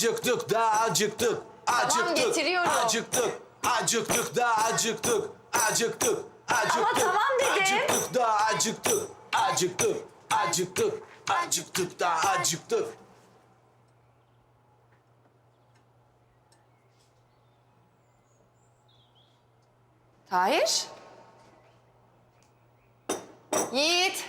Acıktık, acıktık, daha acıktık. Acıktık, getiriyorum. acıktık, acıktık, daha acıktık. Acıktık, acıktık. tamam dedim. Acıktık, daha acıktık. Acıktık, acıktık, acıktık, daha acıktık. Tahir? Yiğit.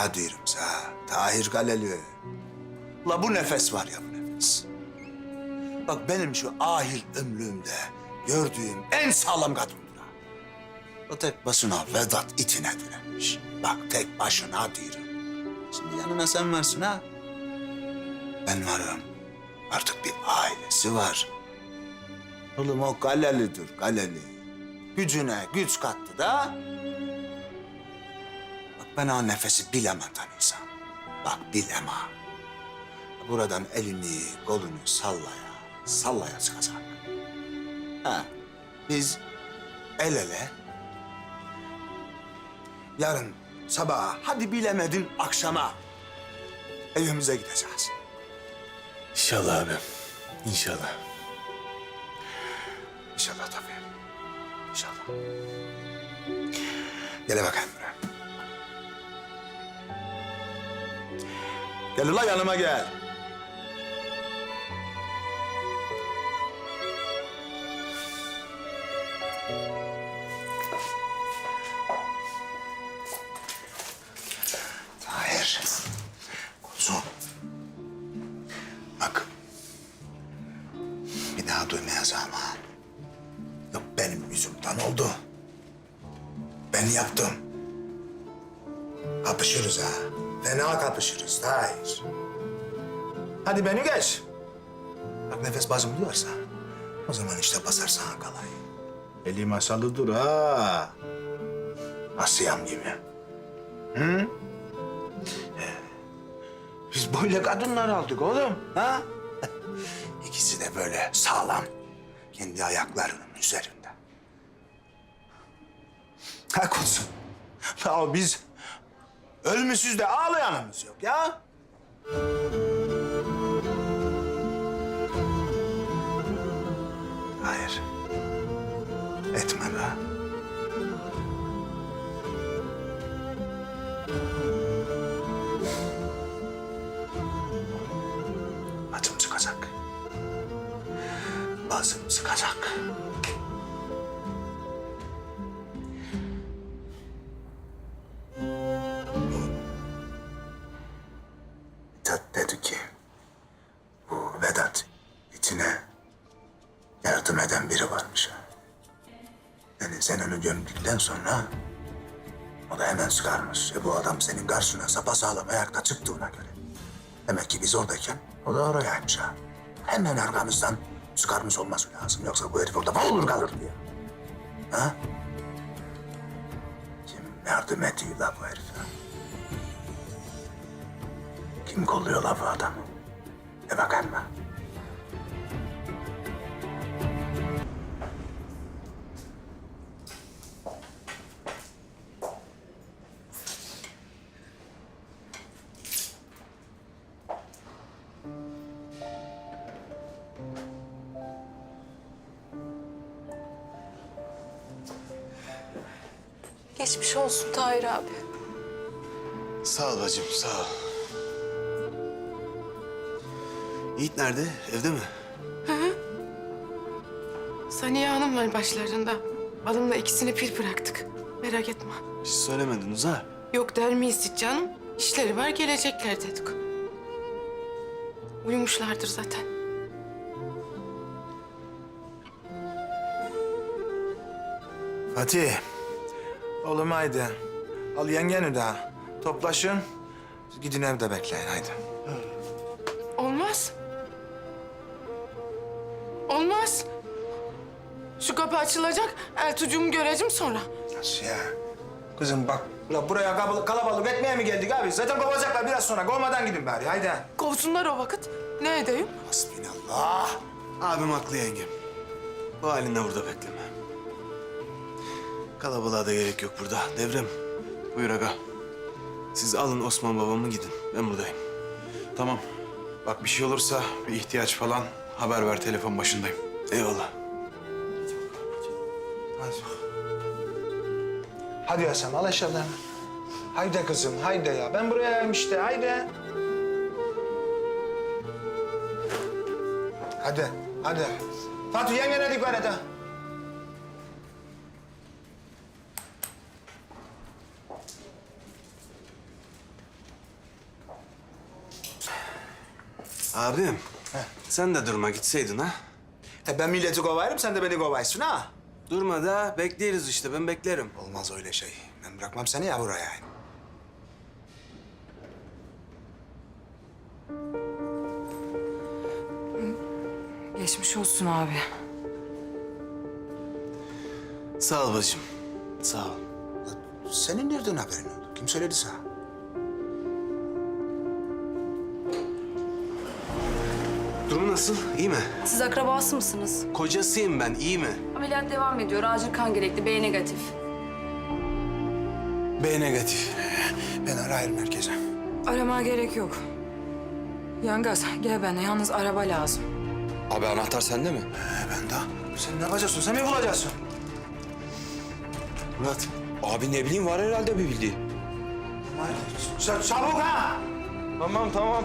La sağa diyorum sağa. Tahir Galeli. La bu nefes var ya bu nefes. Bak benim şu ahir ömrümde gördüğüm en sağlam kadındır. O tek başına Vedat itine direnmiş. Bak tek başına diyorum. Şimdi yanına sen varsın ha. Ben varım. Artık bir ailesi var. Oğlum o Galelidir, Galeli. Gücüne güç kattı da ben o nefesi bilemem tanıyorsam. Bak bilemem. Buradan elini, kolunu sallaya, sallaya çıkacak. Ha, biz el ele yarın sabaha, hadi bilemedin akşama evimize gideceğiz. İnşallah abi, inşallah. İnşallah tabii. İnşallah. Gel bakayım Gel ulan yanıma gel. Tahir. Kuzum. Bak. Bir daha duymayacağım ha. Yok benim yüzümden oldu. Ben yaptım. Kapışırız ha. Fena kapışırız. Hayır. Hadi beni geç. Bak nefes bazım duyarsa o zaman işte basar sana kalayı. Eli masalıdır ha. Asiyam gibi. Hı? Biz böyle kadınlar aldık oğlum. Ha? İkisi de böyle sağlam. Kendi ayaklarının üzerinde. Ha kutsun. Ya biz ölmüşüz de ağlayanımız yok ya. Hayır. Etme be. Acım çıkacak. Bazım çıkacak. Onu gömdükten sonra o da hemen çıkarmış. E bu adam senin karşına sapasağlam ayakta çıktığına göre. Demek ki biz oradayken o da orayaymış ha. Hemen arkamızdan çıkarmış olması lazım. Yoksa bu herif orada olur kalır diye. Ha? Kim yardım ediyor la bu herife? Kim kolluyor la bu adamı? E bakayım ben. Geçmiş olsun Tahir abi. Sağ ol bacım sağ ol. Yiğit nerede? Evde mi? Saniye Hanım var başlarında. Balımla ikisini pil bıraktık. Merak etme. Hiç söylemediniz ha. Yok der miyiz hiç canım? İşleri var gelecekler dedik. Uyumuşlardır zaten. Fatih. Oğlum haydi. Al yengeni de. Toplaşın. Gidin evde bekleyin haydi. Olmaz. Olmaz. Şu kapı açılacak, Eltucuğumu göreceğim sonra. Nasıl ya? Kızım bak. La buraya kalabalık, kalabalık etmeye mi geldik abi? Zaten kovacaklar biraz sonra. Kovmadan gidin bari haydi. Kovsunlar o vakit. Ne edeyim? Hasbinallah. Abim haklı yengem. Bu halinde burada bekleme. Kalabalığa da gerek yok burada. Devrem, buyur aga. Siz alın Osman babamı gidin. Ben buradayım. Tamam. Bak bir şey olursa, bir ihtiyaç falan haber ver telefon başındayım. Eyvallah. Hadi. Hadi Hasan al eşyalarını. Haydi kızım haydi ya. Ben buraya işte haydi. Hadi hadi. Fatih yengene dikkat et ha. Abim, sen de durma gitseydin ha. E ben milleti kovayım sen de beni kovaysın ha. Durma da bekleriz işte ben beklerim. Olmaz öyle şey. Ben bırakmam seni ya buraya. Geçmiş olsun abi. Sağ ol bacım. Sağ ol. Senin nereden haberin oldu? Kim söyledi sana? Durumu nasıl? İyi mi? Siz akrabası mısınız? Kocasıyım ben. iyi mi? Ameliyat devam ediyor. Acil kan gerekli. B negatif. B negatif. Ben arayayım merkeze. Arama gerek yok. Yangaz gel benimle. Yalnız araba lazım. Abi anahtar sende mi? He ben de. Sen ne yapacaksın? Sen mi bulacaksın? Murat. Abi ne bileyim var herhalde bir bildiği. Sen çabuk ha! Tamam tamam.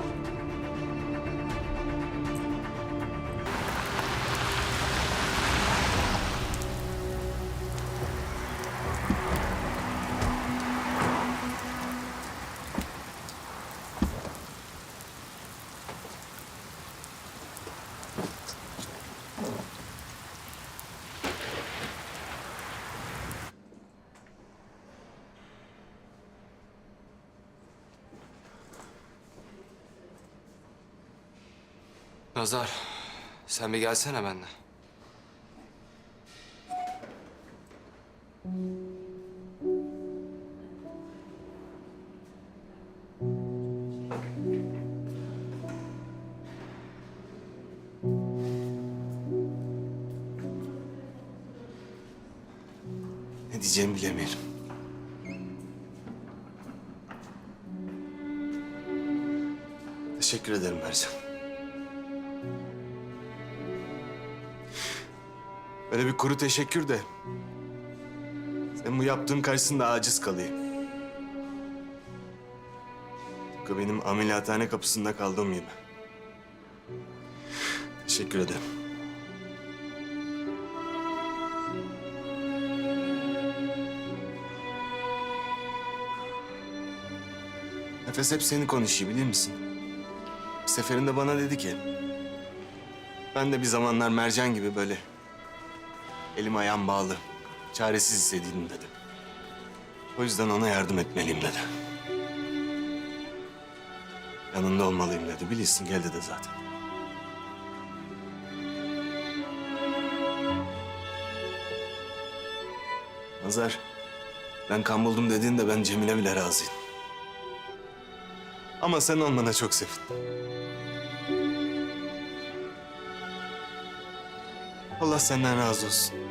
Nazar, sen bir gelsene benimle. Ne diyeceğimi bilemiyorum. Teşekkür ederim Mercan. Böyle bir kuru teşekkür de... ...sen bu yaptığın karşısında aciz kalayım. Tıpkı benim ameliyathane kapısında kaldığım gibi. Teşekkür ederim. Nefes hep seni konuşuyor biliyor musun? Bir seferinde bana dedi ki... ...ben de bir zamanlar mercan gibi böyle... ...elim ayağım bağlı, çaresiz hissediyordum dedi. O yüzden ona yardım etmeliyim dedi. Yanında olmalıyım dedi. Bilirsin geldi de zaten. Nazar, ben kan buldum dediğinde ben Cemile bile razıyım. Ama sen olmana çok sevindim. Allah senden razı olsun.